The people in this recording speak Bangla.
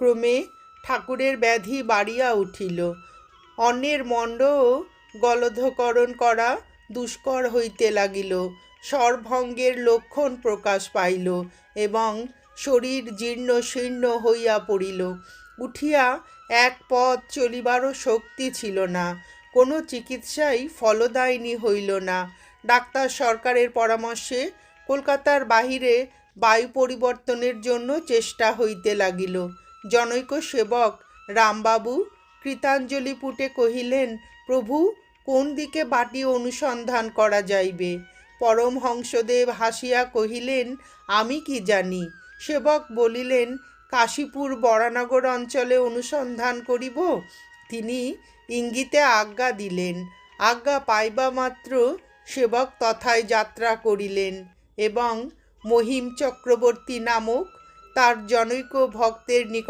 ক্রমে ঠাকুরের ব্যাধি বাড়িয়া উঠিল। অন্যের মণ্ডও গলধকরণ করা দুষ্কর হইতে লাগিল। স্বরভঙ্গের লক্ষণ প্রকাশ পাইল এবং শরীর জীর্ণ শীর্ণ হইয়া পড়িল। উঠিয়া এক পথ চলিবারও শক্তি ছিল না। কোনো চিকিৎসাই ফলদায়িনী হইল না। ডাক্তার সরকারের পরামর্শে কলকাতার বাহিরে বায়ু পরিবর্তনের জন্য চেষ্টা হইতে লাগিল। জনৈক সেবক রামবাবু কৃতাঞ্জলি পুটে কহিলেন, প্রভু, কোন দিকে বাটি অনুসন্ধান করা যাইবে? পরমহংসদেব হাসিয়া কহিলেন, আমি কি জানি? সেবক বলিলেন, কাশীপুর বরানগর অঞ্চলে অনুসন্ধান করিব? তিনি ইঙ্গিতে আজ্ঞা দিলেন। আজ্ঞা পাইবা মাত্র সেবক তথায় যাত্রা করিলেন এবং মহিম চক্রবর্তী নামক তার জনৈক ভক্তের নিকট